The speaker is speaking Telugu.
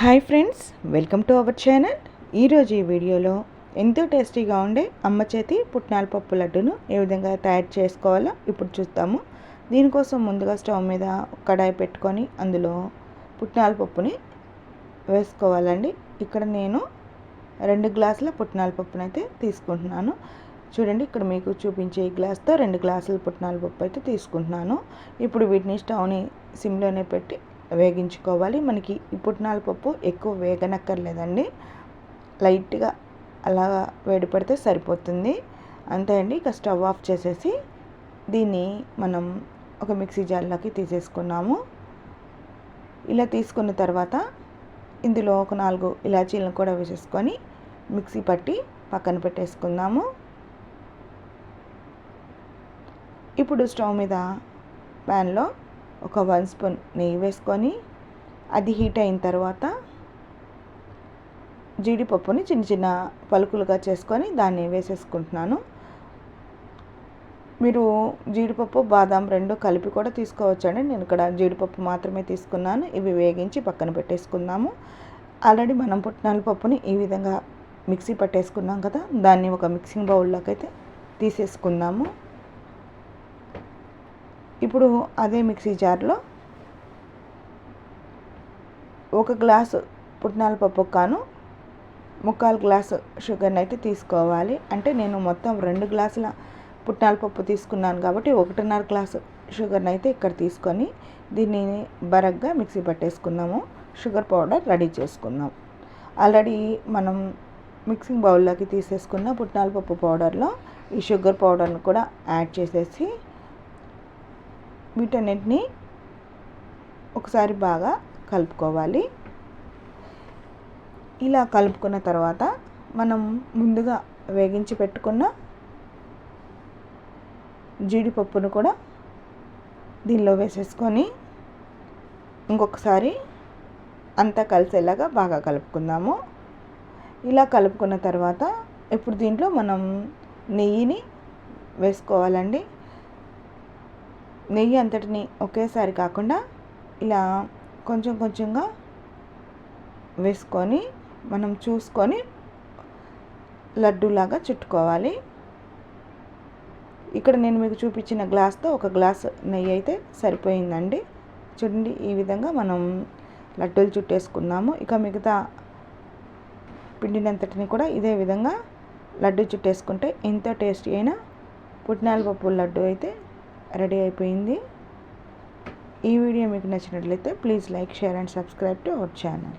Hi friends welcome to our channel. ఈరోజు ఈ వీడియోలో ఎంతో టేస్టీగా ఉండే అమ్మ చేతి పుట్నాల పప్పు లడ్డును ఏ విధంగా తయారు చేసుకోవాలో ఇప్పుడు చూస్తాము దీనికోసం ముందుగా స్టవ్ మీద కడాయి పెట్టుకొని అందులో పుట్నాల పప్పుని వేసుకోవాలండి. ఇక్కడ నేను రెండు గ్లాసుల పుట్నాల పప్పును అయితే తీసుకుంటున్నాను. చూడండి ఇక్కడ మీకు చూపించే ఈ గ్లాస్తో రెండు గ్లాసుల పుట్నాల పప్పు అయితే తీసుకుంటున్నాను. ఇప్పుడు వీటిని స్టవ్ని సిమ్లోనే పెట్టి వేగించుకోవాలి. మనకి ఈ పుట్నాల పప్పు ఎక్కువ వేగనక్కర్లేదండి. లైట్గా అలా వేడి పడితే సరిపోతుంది. అంతే అండి. ఇక స్టవ్ ఆఫ్ చేసేసి దీన్ని మనం ఒక మిక్సీ జార్లోకి తీసేసుకున్నాము. ఇలా తీసుకున్న తర్వాత ఇందులో ఒక నాలుగు ఇలాచీలను కూడా వేసేసుకొని మిక్సీ పట్టి పక్కన పెట్టేసుకుందాము. ఇప్పుడు స్టవ్ మీద ప్యాన్లో ఒక వన్ స్పూన్ నెయ్యి వేసుకొని అది హీట్ అయిన తర్వాత జీడిపప్పుని చిన్న చిన్న పలుకులుగా చేసుకొని దాన్ని వేసేసుకుంటున్నాను. మీరు జీడిపప్పు బాదాం రెండు కలిపి కూడా తీసుకోవచ్చండి. నేను ఇక్కడ జీడిపప్పు మాత్రమే తీసుకున్నాను. ఇవి వేగించి పక్కన పెట్టేసుకుందాము. ఆల్రెడీ మనం పుట్నాల పప్పుని ఈ విధంగా మిక్సీ పట్టేసుకున్నాం కదా దాన్ని ఒక మిక్సింగ్ బౌల్లోకి అయితే తీసేసుకుందాము. ఇప్పుడు అదే మిక్సీ జార్లో ఒక గ్లాసు పుట్నాల పప్పు కాను ముక్కాలు గ్లాసు షుగర్ని అయితే తీసుకోవాలి. అంటే నేను మొత్తం రెండు గ్లాసుల పుట్నాల పప్పు తీసుకున్నాను కాబట్టి ఒకటిన్నర గ్లాసు షుగర్ని అయితే ఇక్కడ తీసుకొని దీన్ని బరగ్గా మిక్సీ పట్టేసుకున్నాము షుగర్ పౌడర్ రెడీ చేసుకుందాం. ఆల్రెడీ మనం మిక్సింగ్ బౌల్లోకి తీసేసుకున్న పుట్నాల పప్పు పౌడర్లో ఈ షుగర్ పౌడర్ని కూడా యాడ్ చేసేసి వీటన్నిటిని ఒకసారి బాగా కలుపుకోవాలి. ఇలా కలుపుకున్న తర్వాత మనం ముందుగా వేగించి పెట్టుకున్న జీడిపప్పును కూడా దీనిలో వేసేసుకొని ఇంకొకసారి అంతా కలిసేలాగా బాగా కలుపుకుందాము. ఇలా కలుపుకున్న తర్వాత ఇప్పుడు దీంట్లో మనం నెయ్యిని వేసుకోవాలండి. నెయ్యి అంతటిని ఒకేసారి కాకుండా ఇలా కొంచెం కొంచెంగా వేసుకొని మనం చూసుకొని లడ్డూలాగా చుట్టుకోవాలి. ఇక్కడ నేను మీకు చూపించిన గ్లాస్తో ఒక గ్లాస్ నెయ్యి అయితే సరిపోయిందండి. చూడండి ఈ విధంగా మనం లడ్డూలు చుట్టేసుకున్నాము ఇక మిగతా పిండినంతటిని కూడా ఇదే విధంగా లడ్డు చుట్టేసుకుంటే ఎంతో టేస్టీ అయిన పుట్నాల పప్పు లడ్డు అయితే రెడీ అయిపోయింది. ఈ వీడియో మీకు నచ్చినట్లయితే please like share and subscribe to our channel.